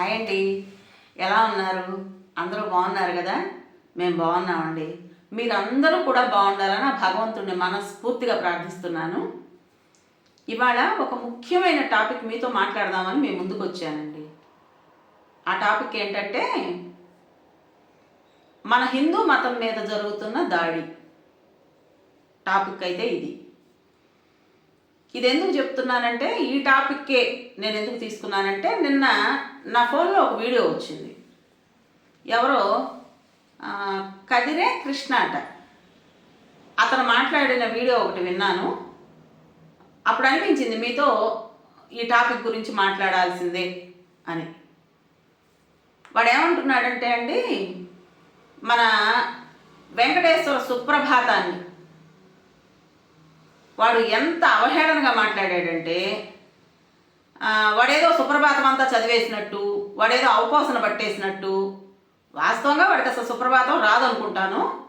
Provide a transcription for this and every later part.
Hi అండి. ఎలా ఉన్నారు? అందరూ బాగున్నారు కదా? మేము బాగున్నామండి. మీరందరూ కూడా బాగుండాలని ఆ భగవంతుడిని మనస్ఫూర్తిగా ప్రార్థిస్తున్నాను. ఇవాళ ఒక ముఖ్యమైన టాపిక్ మీతో మాట్లాడదామని మేము ముందుకు వచ్చానండి. ఆ టాపిక్ ఏంటంటే మన హిందూ మతం మీద జరుగుతున్న దాడి. టాపిక్ అయితే ఇది. ఇది ఎందుకు చెప్తున్నానంటే ఈ టాపిక్కే నేను ఎందుకు తీసుకున్నానంటే నిన్న నా ఫోన్లో ఒక వీడియో వచ్చింది. ఎవరో కదిరే కృష్ణ అట. అతను మాట్లాడిన వీడియో ఒకటి విన్నాను. అప్పుడు అనిపించింది మీతో ఈ టాపిక్ గురించి మాట్లాడాల్సిందే అని. వాడు ఏమంటున్నాడంటే అండి మన వెంకటేశ్వర సుప్రభాతాన్ని వాడు ఎంత అవహేళనగా మాట్లాడాడంటే వాడేదో సుప్రభాతం అంతా చదివేసినట్టు వాడేదో అవపోసన పట్టేసినట్టు వాస్తవంగా వాడికి అసలు సుప్రభాతం రాదనుకుంటాను.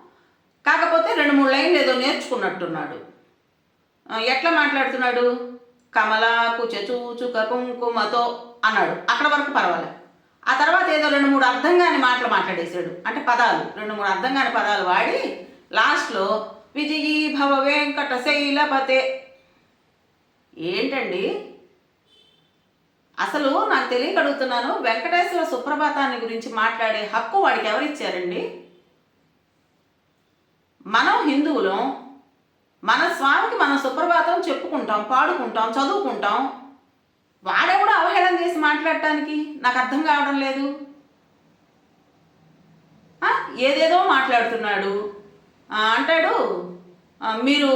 కాకపోతే రెండు మూడు లైన్లు ఏదో నేర్చుకున్నట్టున్నాడు. ఎట్లా మాట్లాడుతున్నాడు? కమలాకు చచూచుక కుంకుమతో అన్నాడు. అక్కడ వరకు పర్వాలేదు ఆ తర్వాత ఏదో రెండు మూడు అర్థం కాని మాటలు మాట్లాడేశాడు. అంటే పదాలు. రెండు మూడు అర్థం కాని పదాలు వాడి లాస్ట్లో విజయీ భవ వెంకట శైలపతే ఏంటండి? అసలు నాకు తెలియక అడుగుతున్నాను వెంకటేశ్వర సుప్రభాతాన్ని గురించి మాట్లాడే హక్కు వాడికి ఎవరిచ్చారండి? మనం హిందువులం మన స్వామికి మనం సుప్రభాతం చెప్పుకుంటాం పాడుకుంటాం చదువుకుంటాం. వాడే కూడా అవహేళన చేసి మాట్లాడటానికి నాకు అర్థం కావడం లేదు. ఏదేదో మాట్లాడుతున్నాడు. అంటాడు మీరు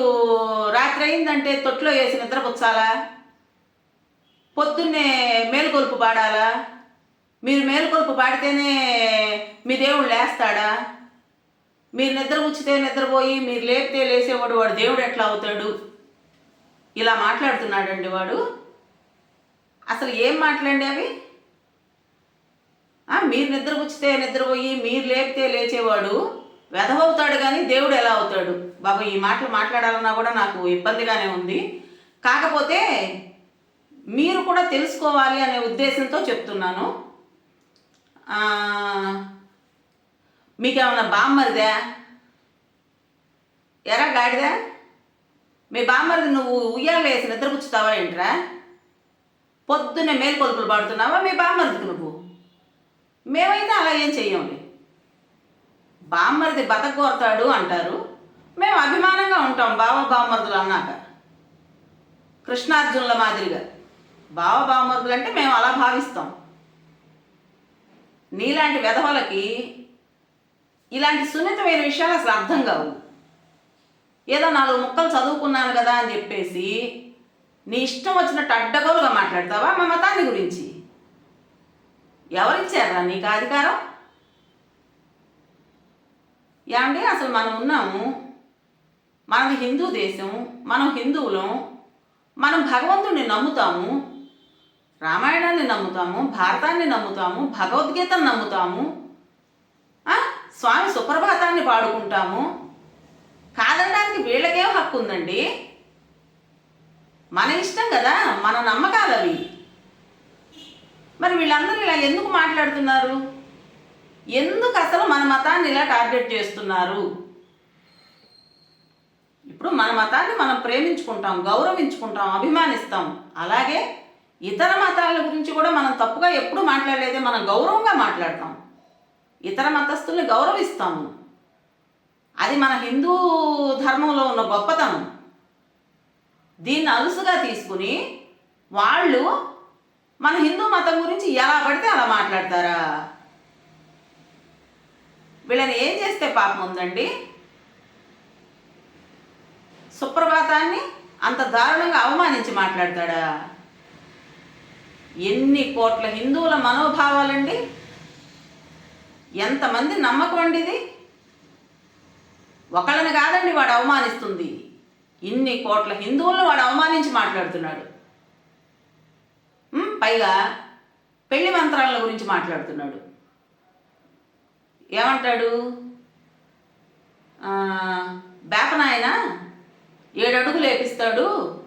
రాత్రి అయిందంటే తొట్లో వేసి నిద్రపుచ్చాలా? పొద్దున్నే మేలుకొలుపు పాడాలా? మీరు మేలుకొలుపు పాడితేనే మీ దేవుడు లేస్తాడా? మీరు నిద్ర ఉచ్చితే నిద్రపోయి మీరు లేపితే లేసేవాడు వాడు దేవుడు ఎట్లా అవుతాడు? ఇలా మాట్లాడుతున్నాడండి వాడు. అసలు ఏం మాట్లాడండి అవి? మీరు నిద్ర పుచ్చితే నిద్రపోయి మీరు లేపితే లేచేవాడు వెధవవుతాడు కానీ దేవుడు ఎలా అవుతాడు? బాబు ఈ మాటలు మాట్లాడాలన్నా కూడా నాకు ఇబ్బందిగానే ఉంది. కాకపోతే మీరు కూడా తెలుసుకోవాలి అనే ఉద్దేశంతో చెప్తున్నాను. ఆ, మీకేమన్నా బామ్మరిదా? ఎరా గాడిదా మీ బామ్మరిది నువ్వు ఉయ్యాలు వేసి నిద్రపుచ్చుతావా ఏంట్రా? పొద్దున్నే మేలుకొలుపులు పాడుతున్నావా? మీ బామ్మరిదికి నువ్వు? మేమైతే అలా ఏం చెయ్యండి. బామ్మరిది బతకూరతాడు అంటారు. మేము అభిమానంగా ఉంటాం బావ బామ్మరుదులు అన్నాక. కృష్ణార్జునుల మాదిరిగా. బావ బామ్మరుదులు అంటే మేము అలా భావిస్తాం. నీలాంటి వెధవలకి ఇలాంటి సున్నితమైన విషయాలు అసలు అర్థం కావు. ఏదో నాలుగు ముక్కలు చదువుకున్నాను కదా అని చెప్పేసి నీ ఇష్టం వచ్చినట్టు అడ్డగోలుగా మాట్లాడతావా మా మతాన్ని గురించి? ఎవరిచ్చారా నీకు అధికారం? ఏమండి అసలు మనం ఉన్నాము. మనది హిందూ దేశం మనం హిందువులం మనం భగవంతుడిని నమ్ముతాము. రామాయణాన్ని నమ్ముతాము భారతాన్ని నమ్ముతాము భగవద్గీతను నమ్ముతాము. స్వామి సుప్రభాతాన్ని పాడుకుంటాము. కాదనడానికి వీళ్ళకేం హక్కు ఉందండి? మన ఇష్టం కదా మన నమ్మకాలు అవి. మరి వీళ్ళందరూ ఇలా ఎందుకు మాట్లాడుతున్నారు? ఎందుకు అసలు మన మతాన్ని ఇలా టార్గెట్ చేస్తున్నారు? ఇప్పుడు మన మతాన్ని మనం ప్రేమించుకుంటాం గౌరవించుకుంటాం అభిమానిస్తాం. అలాగే ఇతర మతాల గురించి కూడా మనం తప్పుగా ఎప్పుడు మాట్లాడలేదే మనం గౌరవంగా మాట్లాడతాం. ఇతర మతస్థుల్ని గౌరవిస్తాము. అది మన హిందూ ధర్మంలో ఉన్న గొప్పతనం. దీన్ని అలుసుగా తీసుకుని వాళ్ళు మన హిందూ మతం గురించి ఎలా పడితే అలా మాట్లాడతారా? వీళ్ళని ఏం చేస్తే పాపం ఉందండి? సుప్రభాతాన్ని అంత దారుణంగా అవమానించి మాట్లాడతాడా? ఎన్ని కోట్ల హిందువుల మనోభావాలండి? ఎంతమంది నమ్మకం అండి ఇది ఒకళ్ళని కాదండి వాడు అవమానిస్తుంది. ఇన్ని కోట్ల హిందువులను వాడు అవమానించి మాట్లాడుతున్నాడు. పైగా పెళ్ళి మంత్రాల గురించి మాట్లాడుతున్నాడు. ఏమంటాడు? బేపనాయన? ఏడు అడుగులు లేపిస్తాడు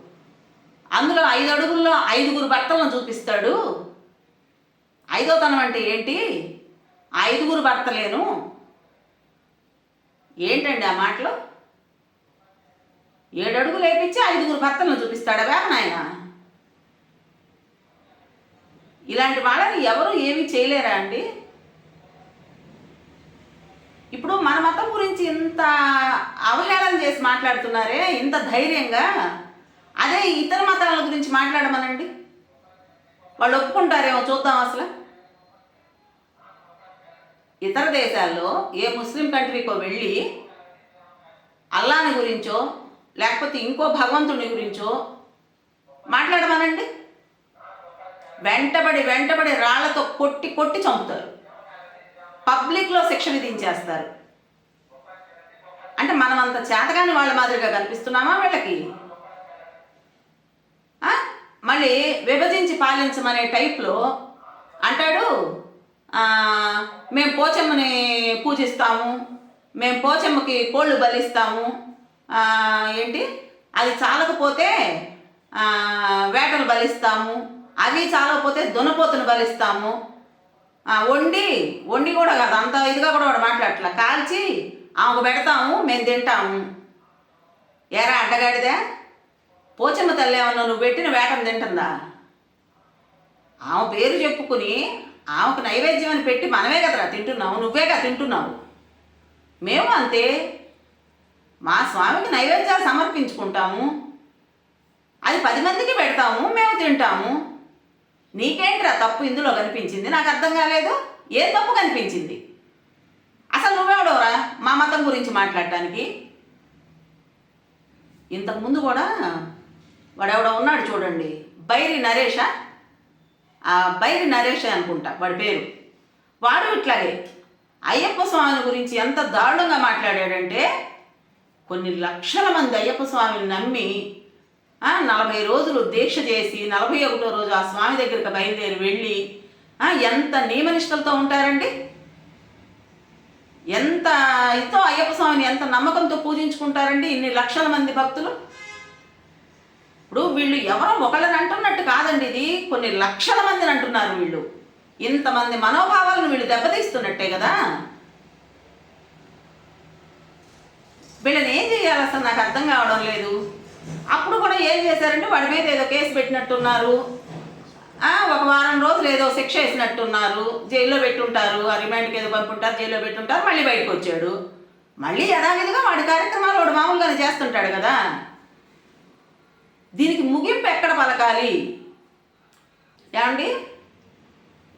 అందులో ఐదు అడుగుల్లో ఐదుగురు భర్తలను చూపిస్తాడు. ఐదో తనం అంటే ఏంటి? ఐదుగురు భర్తలేను. ఏంటండి ఆ మాటలు? ఏడడుగులు లేపించి ఐదుగురు భర్తలను చూపిస్తాడా నాయన? ఇలాంటి వాళ్ళని ఎవరు ఏమి చేయలేరా అండి? ఇప్పుడు మన మతం గురించి ఇంత అవహేళన చేసి మాట్లాడుతున్నారే ఇంత ధైర్యంగా? అదే ఇతర మతాల గురించి మాట్లాడమనండి. వాళ్ళు ఒప్పుకుంటారేమో చూద్దాం అసలు. ఇతర దేశాల్లో ఏ ముస్లిం కంట్రీకో వెళ్ళి అల్లాని గురించో లేకపోతే ఇంకో భగవంతుని గురించో మాట్లాడమనండి. వెంటబడి వెంటబడి రాళ్ళతో కొట్టి కొట్టి చంపుతారు. పబ్లిక్లో శిక్ష విధించేస్తారు. అంటే మనం అంత చేతగాని వాళ్ళ మాదిరిగా కనిపిస్తున్నామా వీళ్ళకి? మళ్ళీ విభజించి పాలించమనే టైప్లో అంటాడు మేము పోచమ్మని పూజిస్తాము మేము పోచమ్మకి కోళ్ళు బలిస్తాము ఏంటి? అది చాలకపోతే వేటలు బలిస్తాము అవి చాలకపోతే దునపోతును బలిస్తాము. వండి వండి కూడా కాదు అంత ఇదిగా కూడా వాడు మాట్లాడట్లా. కాల్చి ఆమెకు పెడతాము మేము తింటాము. ఎరా అడ్డగాడిదే? పోచమ్మ తల్లి ఏమన్నా నువ్వు పెట్టిన వేటను తింటుందా? ఆమె పేరు చెప్పుకుని ఆమెకు నైవేద్యం అని పెట్టి మనమే కదరా తింటున్నావు నువ్వేగా తింటున్నావు. మేము అంతే. మా స్వామికి నైవేద్యాలు సమర్పించుకుంటాము. అది పది మందికి పెడతాము మేము తింటాము. నీకేంట్రా తప్పు ఇందులో కనిపించింది? నాకు అర్థం కాలేదు. ఏ తప్పు కనిపించింది? అసలు నువ్వెవడవరా మా మతం గురించి మాట్లాడటానికి? ఇంతకుముందు కూడా వాడెవడో ఉన్నాడు చూడండి. బైరి నరేష. ఆ బైరి నరేష అనుకుంటా వాడి పేరు. వాడు ఇట్లాగే అయ్యప్ప స్వామిని గురించి ఎంత దారుణంగా మాట్లాడాడంటే కొన్ని లక్షల మంది అయ్యప్ప స్వామిని నమ్మి నలభై రోజులు దీక్ష చేసి నలభై ఒకటో రోజు ఆ స్వామి దగ్గరికి బయలుదేరి వెళ్ళి ఎంత నియమనిష్టలతో ఉంటారండి? ఎంత ఇతో అయ్యప్ప స్వామిని ఎంత నమ్మకంతో పూజించుకుంటారండి? ఇన్ని లక్షల మంది భక్తులు? ఇప్పుడు వీళ్ళు ఎవరో ఒకళ్ళని అంటున్నట్టు కాదండి ఇది. కొన్ని లక్షల మందిని అంటున్నారు వీళ్ళు. ఇంతమంది మనోభావాలను వీళ్ళు దెబ్బతీస్తున్నట్టే కదా. వీళ్ళని ఏం చేయాలి అసలు? నాకు అర్థం కావడం లేదు. అప్పుడు కూడా ఏం చేశారంటే వాడి మీద ఏదో కేసు పెట్టినట్టున్నారు. ఒక వారం రోజులు ఏదో శిక్ష వేసినట్టున్నారు. జైల్లో పెట్టుంటారు. ఆ రిమాండ్కి ఏదో పంపుంటారు. జైల్లో పెట్టుంటారు. మళ్ళీ బయటకు వచ్చాడు. మళ్ళీ యథావిధిగా వాడి కార్యక్రమాలు వాడు మామూలుగానే చేస్తుంటాడు కదా. దీనికి ముగింపు ఎక్కడ పలకాలి? ఏమండి?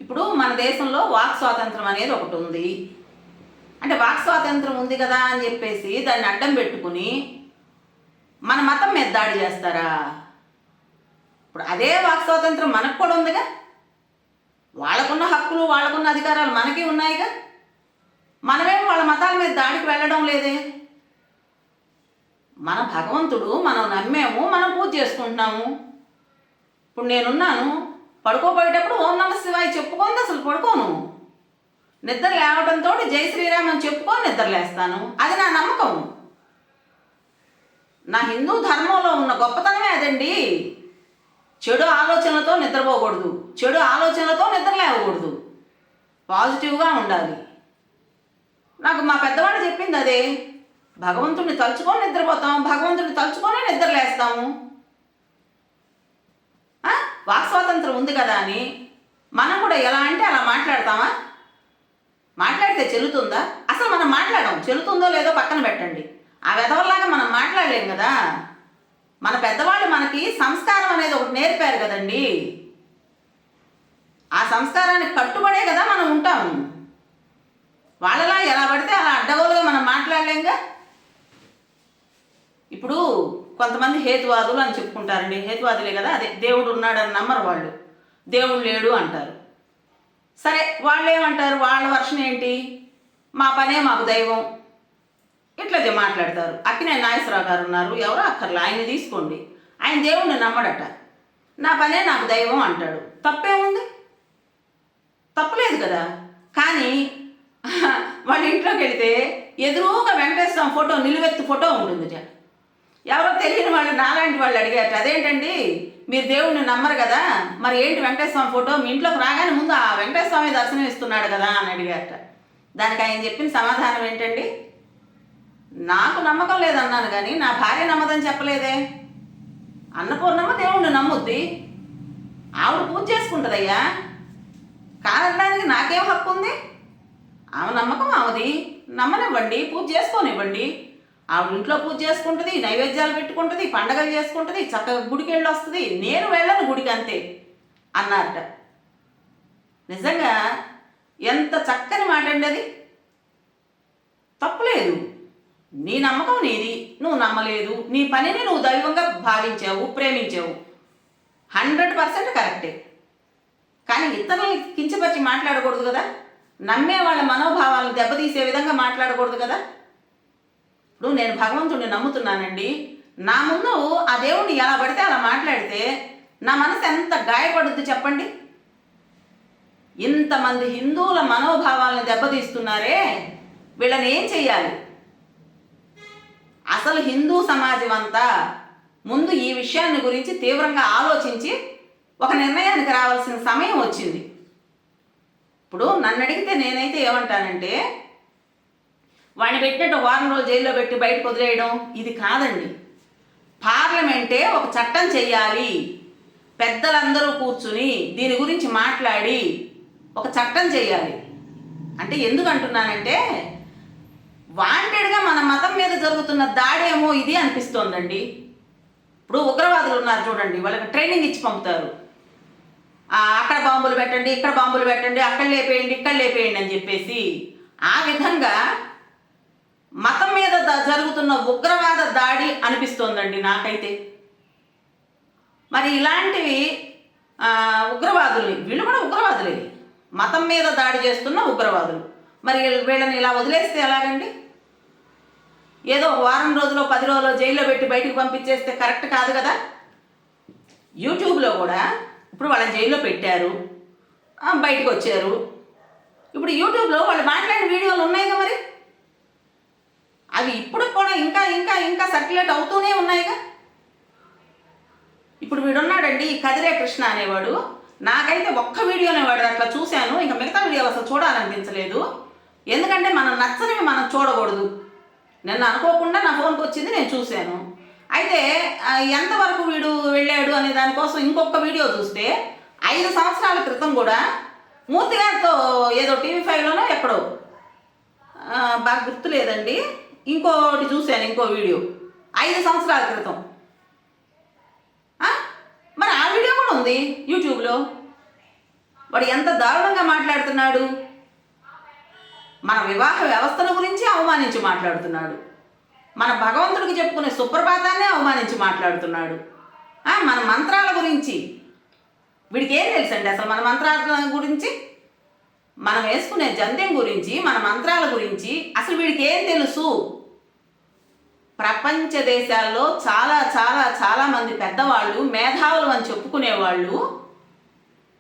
ఇప్పుడు మన దేశంలో వాక్ స్వాతంత్రం అనేది ఒకటి ఉంది. అంటే వాక్ స్వాతంత్రం ఉంది కదా అని చెప్పేసి దాన్ని అడ్డం పెట్టుకుని మన మతం మీద దాడి చేస్తారా? ఇప్పుడు అదే వాక్ స్వాతంత్రం మనకు కూడా ఉందిగా. వాళ్ళకున్న హక్కులు వాళ్ళకున్న అధికారాలు మనకి ఉన్నాయిగా. మనమేం వాళ్ళ మతాల మీద దాడికి వెళ్ళడం లేదే? మన భగవంతుడు మనం నమ్మాము మనం పూజ చేసుకుంటున్నాము. ఇప్పుడు నేనున్నాను పడుకోబోయేటప్పుడు ఓం నమ శివాయ చెప్పుకోండి అసలు పడుకోను. నిద్ర లేవడంతో జై శ్రీరామ్ అని చెప్పుకొని నిద్ర లేస్తాను. అది నా నమ్మకం. నా హిందూ ధర్మంలో ఉన్న గొప్పతనమే అదండి. చెడు ఆలోచనలతో నిద్రపోకూడదు. చెడు ఆలోచనలతో నిద్ర లేవకూడదు. పాజిటివ్గా ఉండాలి. నాకు మా పెద్దవాడు చెప్పింది అదే. భగవంతుడిని తలుచుకొని నిద్రపోతాం భగవంతుడిని తలుచుకొని నిద్రలేస్తాము. వాక్ స్వాతంత్రం ఉంది కదా అని మనం కూడా ఎలా అంటే అలా మాట్లాడతామా? మాట్లాడితే చెల్లుతుందా? అసలు మనం మాట్లాడము. చెల్లుతుందో లేదో పక్కన పెట్టండి. ఆ విధవల్లాగా మనం మాట్లాడలేం కదా. మన పెద్దవాళ్ళు మనకి సంస్కారం అనేది ఒకటి నేర్పారు కదండి. ఆ సంస్కారానికి కట్టుబడే కదా మనం ఉంటాం. వాళ్ళలా ఎలా పడితే అలా అడ్డగోలుగా మనం మాట్లాడలేంగా? ఇప్పుడు కొంతమంది హేతువాదులు అని చెప్పుకుంటారండి. హేతువాదులే కదా? అదే దేవుడు ఉన్నాడని నమ్మరు వాళ్ళు. దేవుడు లేడు అంటారు. సరే వాళ్ళు ఏమంటారు వాళ్ళ వర్షన్ ఏంటి? మా పనే మాకు దైవం. ఇట్లా మాట్లాడతారు. అక్కినే నాగేశ్వరరావు గారు ఉన్నారు. ఎవరో అక్కర్లే ఆయన్ని తీసుకోండి. ఆయన దేవుణ్ణి నమ్మడట. నా పనే నాకు దైవం అంటాడు. తప్పేముంది తప్పలేదు కదా? కానీ వాళ్ళ ఇంట్లోకి వెళితే ఎదురుగా వెంకటేశ్వర ఫోటో నిలువెత్తు ఫోటో ఉంటుంది. ఎవరో తెలియని వాళ్ళు నాలాంటి వాళ్ళు అడిగారు అదేంటండి? మీరు దేవుడిని నమ్మరు కదా? మరి ఏంటి వెంకటేశ్వర ఫోటో? మీ ఇంట్లోకి రాగానే ముందు ఆ వెంకటేశ్వర స్వామి దర్శనం ఇస్తున్నాడు కదా అని అడిగారట. దానికి ఆయన చెప్పిన సమాధానం ఏంటండి? నాకు నమ్మకం లేదన్నాను కానీ నా భార్య నమ్మదని చెప్పలేదే. అన్నపూర్ణమ్మ దేవుణ్ణి నమ్ముద్ది. ఆవిడ పూజ చేసుకుంటుందయ్యా. కాదనడానికి నాకేం హక్కు ఉంది ఆమె నమ్మకం ఆమెది. నమ్మనివ్వండి పూజ చేసుకోనివ్వండి. ఆవిడ ఇంట్లో పూజ చేసుకుంటుంది నైవేద్యాలు పెట్టుకుంటుంది పండగలు చేసుకుంటుంది చక్కగా గుడికి వెళ్ళి వస్తుంది నేను వెళ్ళను గుడికి అంతే అన్నారట. నిజంగా ఎంత చక్కని మాట అండి అది. తప్పులేదు. నీ నమ్మకం నీది నువ్వు నమ్మలేదు. నీ పనిని నువ్వు దైవంగా భావించావు ప్రేమించావు. హండ్రెడ్ పర్సెంట్ కరెక్టే. కానీ ఇతరులని కించపరిచి మాట్లాడకూడదు కదా. నమ్మే వాళ్ళ మనోభావాలను దెబ్బతీసే విధంగా మాట్లాడకూడదు కదా. ఇప్పుడు నేను భగవంతుడిని నమ్ముతున్నానండి. నా ముందు ఆ దేవుడిని ఎలా పడితే అలా మాట్లాడితే నా మనసు ఎంత గాయపడుద్ది చెప్పండి? ఇంతమంది హిందువుల మనోభావాలను దెబ్బతీస్తున్నారే. వీళ్ళని ఏం చెయ్యాలి? అసలు హిందూ సమాజం అంతా ముందు ఈ విషయాన్ని గురించి తీవ్రంగా ఆలోచించి ఒక నిర్ణయానికి రావాల్సిన సమయం వచ్చింది. ఇప్పుడు నన్ను అడిగితే నేనైతే ఏమంటానంటే వాడిని పెట్టినట్టు వారం రోజులు జైల్లో పెట్టి బయటకు వదిలేయడం ఇది కాదండి. పార్లమెంటే ఒక చట్టం చెయ్యాలి. పెద్దలందరూ కూర్చుని దీని గురించి మాట్లాడి ఒక చట్టం చేయాలి అంటే ఎందుకు అంటున్నానంటే వాంటెడ్గా మన మతం మీద జరుగుతున్న దాడేమో ఇది అనిపిస్తోందండి. ఇప్పుడు ఉగ్రవాదులు ఉన్నారు చూడండి వాళ్ళకి ట్రైనింగ్ ఇచ్చి పంపుతారు. అక్కడ బాంబులు పెట్టండి ఇక్కడ బాంబులు పెట్టండి అక్కడ లేపేయండి ఇక్కడ లేపేయండి అని చెప్పేసి ఆ విధంగా మతం మీద జరుగుతున్న ఉగ్రవాద దాడి అనిపిస్తోందండి నాకైతే. మరి ఇలాంటివి ఉగ్రవాదులు వీళ్ళు కూడా ఉగ్రవాదులే. మతం మీద దాడి చేస్తున్న ఉగ్రవాదులు. మరి వీళ్ళని ఇలా వదిలేస్తే ఎలాగండి? ఏదో వారం రోజులో పది రోజులు జైల్లో పెట్టి బయటకు పంపించేస్తే కరెక్ట్ కాదు కదా? యూట్యూబ్లో కూడా ఇప్పుడు వాళ్ళని జైల్లో పెట్టారు. బయటకు వచ్చారు. ఇప్పుడు యూట్యూబ్లో వాళ్ళు మాట్లాడిన వీడియోలు ఉన్నాయిగా మరి? అవి ఇప్పుడు కూడా ఇంకా ఇంకా ఇంకా సర్క్యులేట్ అవుతూనే ఉన్నాయిగా. ఇప్పుడు వీడున్నాడండి ఈ కదిరే కృష్ణ అనేవాడు. నాకైతే ఒక్క వీడియోనే వాడు అట్లా చూశాను. ఇంకా మిగతా వీడియోలు అసలు చూడాలనిపించలేదు. ఎందుకంటే మనం నచ్చనివి మనం చూడకూడదు. నిన్న అనుకోకుండా నా ఫోన్కి వచ్చింది నేను చూశాను. అయితే ఎంతవరకు వీడు వెళ్ళాడు అనే దానికోసం ఇంకొక వీడియో చూస్తే ఐదు సంవత్సరాల క్రితం కూడా మూర్తి గారితో ఏదో టీవీ ఫైవ్లోనో ఎక్కడో బాగా గుర్తులేదండి. ఇంకోటి చూశాను ఇంకో వీడియో. ఐదు సంవత్సరాల క్రితం. మరి ఆ వీడియో కూడా ఉంది యూట్యూబ్లో. వాడు ఎంత దారుణంగా మాట్లాడుతున్నాడు. మన వివాహ వ్యవస్థల గురించి అవమానించి మాట్లాడుతున్నాడు. మన భగవంతుడికి చెప్పుకునే సుప్రభాతాన్ని అవమానించి మాట్లాడుతున్నాడు. మన మంత్రాల గురించి. వీడికి ఏం తెలుసండి అసలు మన మంత్రాల గురించి? మనం వేసుకునే జంద్యం గురించి మన మంత్రాల గురించి అసలు వీడికి ఏం తెలుసు? ప్రపంచ దేశాల్లో చాలా చాలా చాలా మంది పెద్దవాళ్ళు మేధావులు అని చెప్పుకునేవాళ్ళు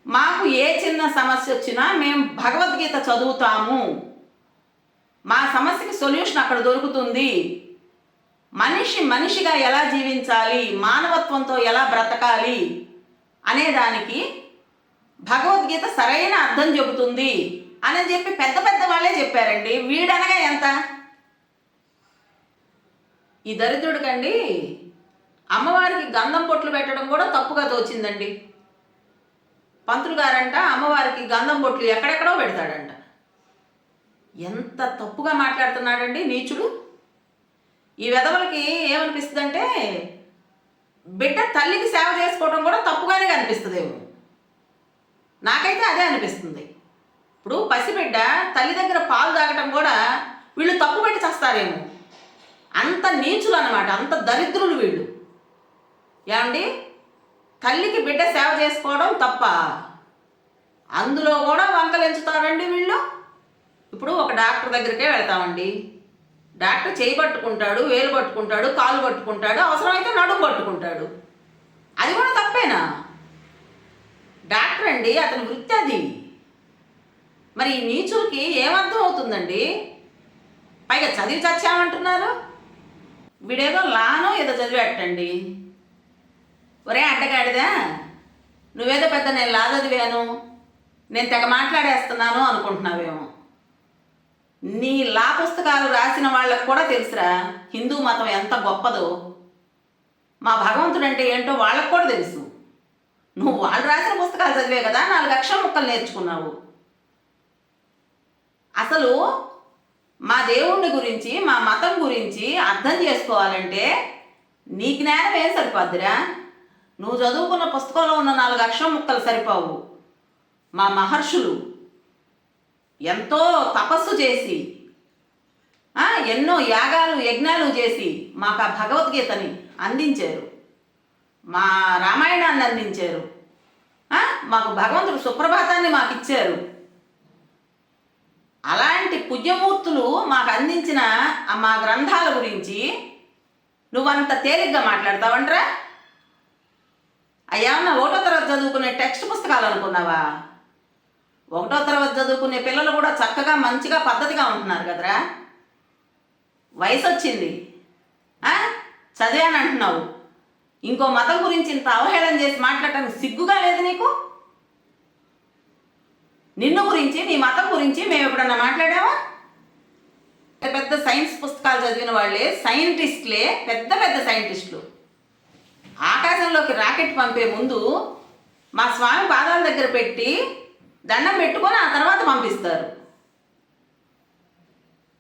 మాకు ఏ చిన్న సమస్య వచ్చినా మేము భగవద్గీత చదువుతాము. మా సమస్యకి సొల్యూషన్ అక్కడ దొరుకుతుంది. మనిషి మనిషిగా ఎలా జీవించాలి? మానవత్వంతో ఎలా బ్రతకాలి? అనే దానికి భగవద్గీత సరైన అర్థం చెబుతుంది అని చెప్పి పెద్ద పెద్ద వాళ్ళే చెప్పారండి. వీడనగా ఎంత? ఈ దరిద్రుడికండి అమ్మవారికి గంధం బొట్లు పెట్టడం కూడా తప్పుగా తోచిందండి. పంతులు గారంట అమ్మవారికి గంధం బొట్లు ఎక్కడెక్కడో పెడతాడంట. ఎంత తప్పుగా మాట్లాడుతున్నాడండి నీచుడు. ఈ వెధవలకి ఏమనిపిస్తుందంటే బిడ్డ తల్లికి సేవ చేసుకోవడం కూడా తప్పుగానే కనిపిస్తుందేమో. నాకైతే అదే అనిపిస్తుంది. ఇప్పుడు పసిబిడ్డ తల్లి దగ్గర పాలు తాగటం కూడా వీళ్ళు తప్పు పెట్టి చేస్తారేమో. అంత నీచులు అనమాట అంత దరిద్రులు వీళ్ళు. ఏమండి? తల్లికి బిడ్డ సేవ చేసుకోవడం తప్ప అందులో కూడా వంకలించుతారండి వీళ్ళు? ఇప్పుడు ఒక డాక్టర్ దగ్గరికే వెళ్తామండి. డాక్టర్ చేయి పట్టుకుంటాడు వేలు పట్టుకుంటాడు కాలు పట్టుకుంటాడు అవసరమైతే నడుము పట్టుకుంటాడు. అది కూడా తప్పేనా? డాక్టర్ అండి అతని వృత్తి అది మరి ఈ నీచులకి ఏమర్థం అవుతుందండి పైగా చదివి చచ్చామంటున్నారు. వీడేదో లానో ఏదో చదివేటండి ఒరే అడ్డగాడిదా నువ్వేదో పెద్ద నేను లాదదివాను నేను తెగ మాట్లాడేస్తున్నాను అనుకుంటున్నావేమో. నీ లా పుస్తకాలు రాసిన వాళ్ళకు కూడా తెలుసురా హిందూ మతం ఎంత గొప్పదో. మా భగవంతుడు అంటే ఏంటో వాళ్ళకు కూడా తెలుసు. నువ్వు వాళ్ళు రాసిన పుస్తకాలు చదివే కదా నాలుగు అక్షరం ముక్కలు నేర్చుకున్నావు. అసలు మా దేవుణ్ణి గురించి మా మతం గురించి అర్థం చేసుకోవాలంటే నీ జ్ఞానం ఏం సరిపోద్దిరా? నువ్వు చదువుకున్న పుస్తకంలో ఉన్న నాలుగు అక్షరం ముక్కలు సరిపోవు. మా మహర్షులు ఎంతో తపస్సు చేసి ఎన్నో యాగాలు యజ్ఞాలు చేసి మాకు ఆ భగవద్గీతని అందించారు. మా రామాయణాన్ని అందించారు. మాకు భగవంతుడు సుప్రభాతాన్ని మాకు ఇచ్చారు అలాంటి పుణ్యమూర్తులు మాకు అందించిన మా గ్రంథాల గురించి నువ్వంత తేలిగ్గా మాట్లాడతావంట్రా? అయ్యా నా ఒకటో తరగతి చదువుకునే టెక్స్ట్ పుస్తకాలు అనుకున్నావా? ఒకటో తరగతి చదువుకునే పిల్లలు కూడా చక్కగా మంచిగా పద్ధతిగా ఉంటున్నారు కదరా? వయసు వచ్చింది చదివానంటున్నావు. ఇంకో మతం గురించి ఇంత అవహేళన చేసి మాట్లాడటానికి సిగ్గుగా లేదు నీకు? నిన్ను గురించి నీ మతం గురించి మేము ఎప్పుడన్నా మాట్లాడావా పెద్ద పెద్ద సైన్స్ పుస్తకాలు చదివిన వాళ్ళే సైంటిస్టులే పెద్ద పెద్ద సైంటిస్టులు. ఆకాశంలోకి రాకెట్ పంపే ముందు మా స్వామి పాదాల దగ్గర పెట్టి దండం పెట్టుకొని ఆ తర్వాత పంపిస్తారు.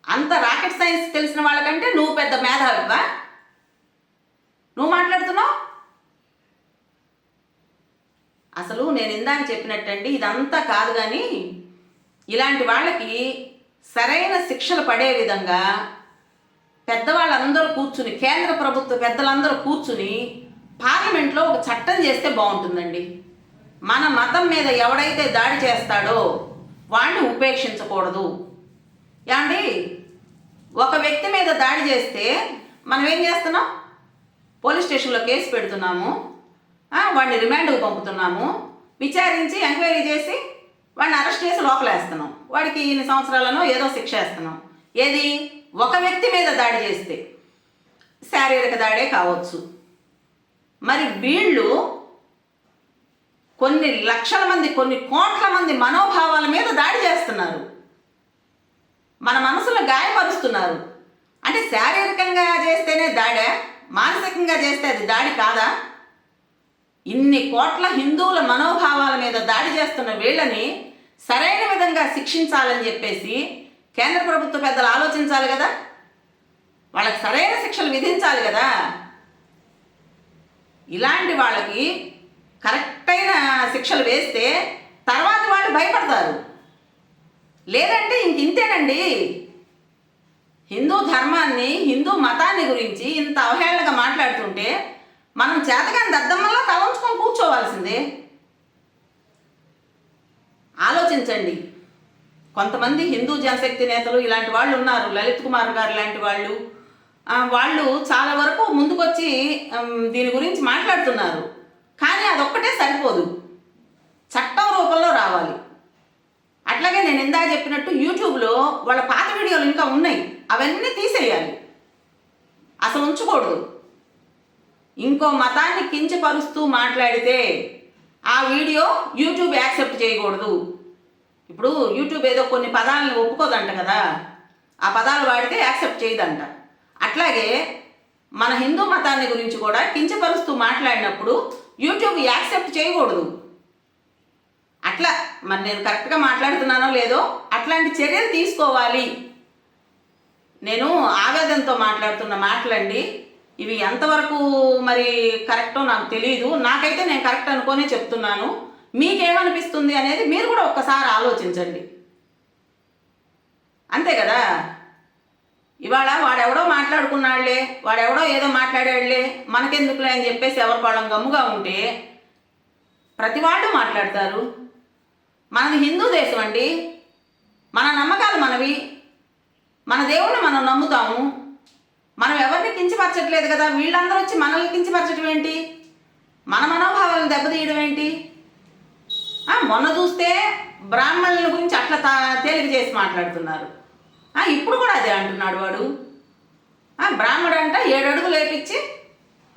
అంత రాకెట్ సైన్స్ తెలిసిన వాళ్ళకంటే నువ్వు పెద్ద మేధావివా? నువ్వు మాట్లాడుతున్నావు? అసలు నేను ఇందాక చెప్పినట్టండి ఇదంతా కాదు కానీ ఇలాంటి వాళ్ళకి సరైన శిక్షలు పడే విధంగా పెద్దవాళ్ళందరూ కూర్చుని కేంద్ర ప్రభుత్వ పెద్దలందరూ కూర్చుని పార్లమెంట్లో ఒక చట్టం చేస్తే బాగుంటుందండి. మన మతం మీద ఎవడైతే దాడి చేస్తాడో వాడిని ఉపేక్షించకూడదు. ఏమండి? ఒక వ్యక్తి మీద దాడి చేస్తే మనం ఏం చేస్తున్నాం? పోలీస్ స్టేషన్లో కేసు పెడుతున్నాము. వాడిని రిమాండ్కి పంపుతున్నాము. విచారించి ఎంక్వైరీ చేసి వాడిని అరెస్ట్ చేసి లోపలేస్తున్నాం వాడికి ఇన్ని సంవత్సరాలను ఏదో శిక్ష వేస్తున్నాం. ఏది? ఒక వ్యక్తి మీద దాడి చేస్తే శారీరక దాడే కావచ్చు. మరి వీళ్ళు కొన్ని లక్షల మంది కొన్ని కోట్ల మంది మనోభావాల మీద దాడి చేస్తున్నారు. మన మనసులో గాయపరుస్తున్నారు. అంటే శారీరకంగా చేస్తేనే దాడే? మానసికంగా చేస్తే అది దాడి కాదా? ఇన్ని కోట్ల హిందువుల మనోభావాల మీద దాడి చేస్తున్న వీళ్ళని సరైన విధంగా శిక్షించాలని చెప్పేసి కేంద్ర ప్రభుత్వ పెద్దలు ఆలోచించాలి కదా? వాళ్ళకి సరైన శిక్షలు విధించాలి కదా? ఇలాంటి వాళ్ళకి కరెక్ట్ అయిన శిక్షలు వేస్తే తర్వాత వాళ్ళు భయపడతారు. లేదంటే ఇంక ఇంతేనండి. హిందూ ధర్మాన్ని హిందూ మతాన్ని గురించి ఇంత అవహేళనగా మాట్లాడుతుంటే మనం చేతగాని దద్దమ్మలా తలంచుకొని కూర్చోవాల్సిందే. ఆలోచించండి. కొంతమంది హిందూ జనశక్తి నేతలు ఇలాంటి వాళ్ళు ఉన్నారు. లలిత్ కుమార్ గారు లాంటి వాళ్ళు. వాళ్ళు చాలా వరకు ముందుకొచ్చి దీని గురించి మాట్లాడుతున్నారు. కానీ అదొక్కటే సరిపోదు. చట్టం రూపంలో రావాలి. అట్లాగే నేను ఇందా చెప్పినట్టు యూట్యూబ్లో వాళ్ళ పాత వీడియోలు ఇంకా ఉన్నాయి. అవన్నీ తీసేయాలి. అసలు ఉంచకూడదు. ఇంకో మతాన్ని కించపరుస్తూ మాట్లాడితే ఆ వీడియో యూట్యూబ్ యాక్సెప్ట్ చేయకూడదు. ఇప్పుడు యూట్యూబ్ ఏదో కొన్ని పదాలను ఒప్పుకోదంట కదా. ఆ పదాలు వాడితే యాక్సెప్ట్ చేయదంట. అట్లాగే మన హిందూ మతాన్ని గురించి కూడా కించపరుస్తూ మాట్లాడినప్పుడు యూట్యూబ్ యాక్సెప్ట్ చేయకూడదు. అట్లా మరి నేను కరెక్ట్గా మాట్లాడుతున్నానో లేదో అట్లాంటి చర్యలు తీసుకోవాలి. నేను ఆవేదనతో మాట్లాడుతున్న మాటలండి. ఇవి ఎంతవరకు మరి కరెక్టో నాకు తెలియదు నాకైతే నేను కరెక్ట్ అనుకోనే చెప్తున్నాను. మీకేమనిపిస్తుంది అనేది మీరు కూడా ఒక్కసారి ఆలోచించండి. అంతే కదా? ఇవాళ వాడెవడో మాట్లాడుకున్నాడులే వాడెవడో ఏదో మాట్లాడాడులే మనకెందుకులే అని చెప్పేసి ఎవరి వాళ్ళం గమ్ముగా ఉంటే ప్రతి వాళ్ళు మాట్లాడతారు. మనది హిందూ దేశం అండి. మన నమ్మకాలు మనవి. మన దేవుణ్ణి మనం నమ్ముతాము. మనం ఎవరిని కించపరచట్లేదు కదా? వీళ్ళందరూ వచ్చి మనల్ని కించపరచడం ఏంటి? మన మనోభావాలను దెబ్బతీయడం ఏంటి? మొన్న చూస్తే బ్రాహ్మణుల గురించి అట్లా తా తేలిక చేసి మాట్లాడుతున్నారు. ఇప్పుడు కూడా అదే అంటున్నాడు వాడు. ఆ, బ్రాహ్మడు అంట ఏడు అడుగులు లేపించి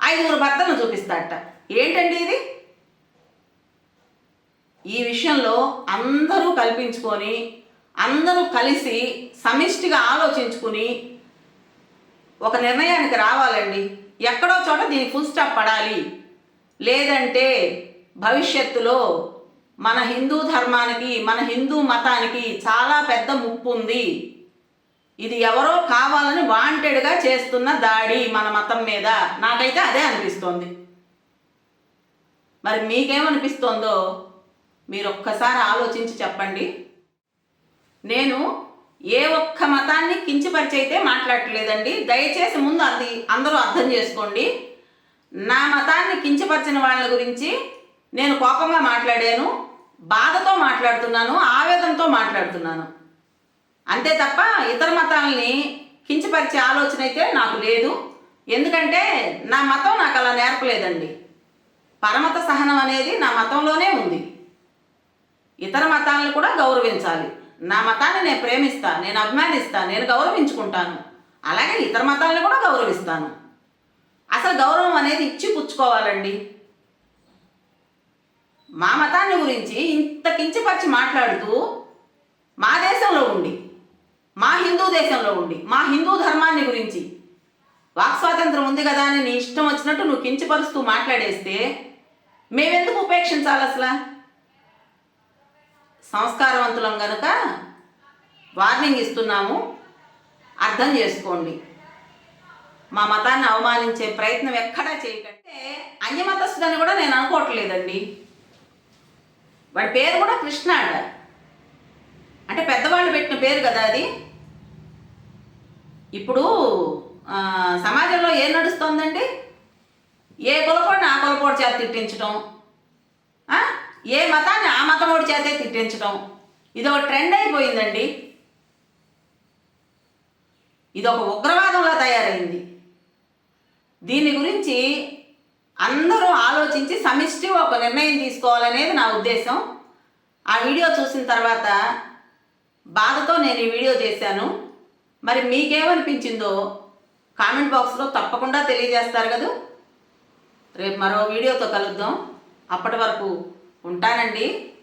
ఐదుగురు భర్తలను చూపిస్తాడట. ఏంటండి ఇది? ఈ విషయంలో అందరూ కల్పించుకొని అందరూ కలిసి సమిష్టిగా ఆలోచించుకుని ఒక నిర్ణయానికి రావాలండి. ఎక్కడో చోట దీనికి ఫుల్ స్టాప్ పడాలి. లేదంటే భవిష్యత్తులో మన హిందూ ధర్మానికి మన హిందూ మతానికి చాలా పెద్ద ముప్పు ఉంది. ఇది ఎవరో కావాలని వాంటెడ్గా చేస్తున్న దాడి మన మతం మీద. నాకైతే అదే అనిపిస్తోంది. మరి మీకేమనిపిస్తోందో మీరు ఒక్కసారి ఆలోచించి చెప్పండి. నేను ఏ ఒక్క మతాన్ని కించపరిచైతే మాట్లాడట్లేదండి. దయచేసి ముందు అది అందరూ అర్థం చేసుకోండి. నా మతాన్ని కించపరిచిన వాళ్ళ గురించి నేను కోపంగా మాట్లాడాను బాధతో మాట్లాడుతున్నాను ఆవేదనతో మాట్లాడుతున్నాను. అంతే తప్ప ఇతర మతాలని కించపరిచే ఆలోచన అయితే నాకు లేదు. ఎందుకంటే నా మతం నాకు అలా నేర్పలేదండి. పరమత సహనం అనేది నా మతంలోనే ఉంది. ఇతర మతాలను కూడా గౌరవించాలి. నా మతాన్ని నేను ప్రేమిస్తా నేను అభిమానిస్తా నేను గౌరవించుకుంటాను. అలాగే ఇతర మతాలను కూడా గౌరవిస్తాను. అసలు గౌరవం అనేది ఇచ్చి పుచ్చుకోవాలండి. మా మతాన్ని గురించి ఇంత కించపరిచి మాట్లాడుతూ మా దేశంలో ఉండి మా హిందూ దేశంలో ఉండి మా హిందూ ధర్మాన్ని గురించి వాక్ స్వాతంత్రం ఉంది కదా అని నీ ఇష్టం వచ్చినట్టు నువ్వు కించపరుస్తూ మాట్లాడేస్తే మేమెందుకు ఉపేక్షించాలి అసలు? సంస్కారవంతులం కనుక వార్నింగ్ ఇస్తున్నాము అర్థం చేసుకోండి. మా మతాన్ని అవమానించే ప్రయత్నం ఎక్కడా చేయకంటే అన్యమతస్తుడని కూడా నేను అనుకోవట్లేదండి. వాడి పేరు కూడా కృష్ణ అంట. అంటే పెద్దవాళ్ళు పెట్టిన పేరు కదా అది. ఇప్పుడు సమాజంలో ఏం నడుస్తోందండి? ఏ కులపోడిని ఆ కులపోడి చేత తిట్టించడం ఏ మతాన్ని ఆ మతమోడి చేతే తిట్టించడం ఇది ఒక ట్రెండ్ అయిపోయిందండి. ఇది ఒక ఉగ్రవాదంలా తయారైంది. దీని గురించి అందరూ ఆలోచించి సమిష్టి ఒక నిర్ణయం తీసుకోవాలనేది నా ఉద్దేశం. ఆ వీడియో చూసిన తర్వాత బాధతో నేను ఈ వీడియో చేశాను. మరి మీకేమనిపించిందో కామెంట్ బాక్స్లో తప్పకుండా తెలియజేస్తారు కదా? రేపు మరో వీడియోతో కలుద్దాం. అప్పటి వరకు ఉంటానండి.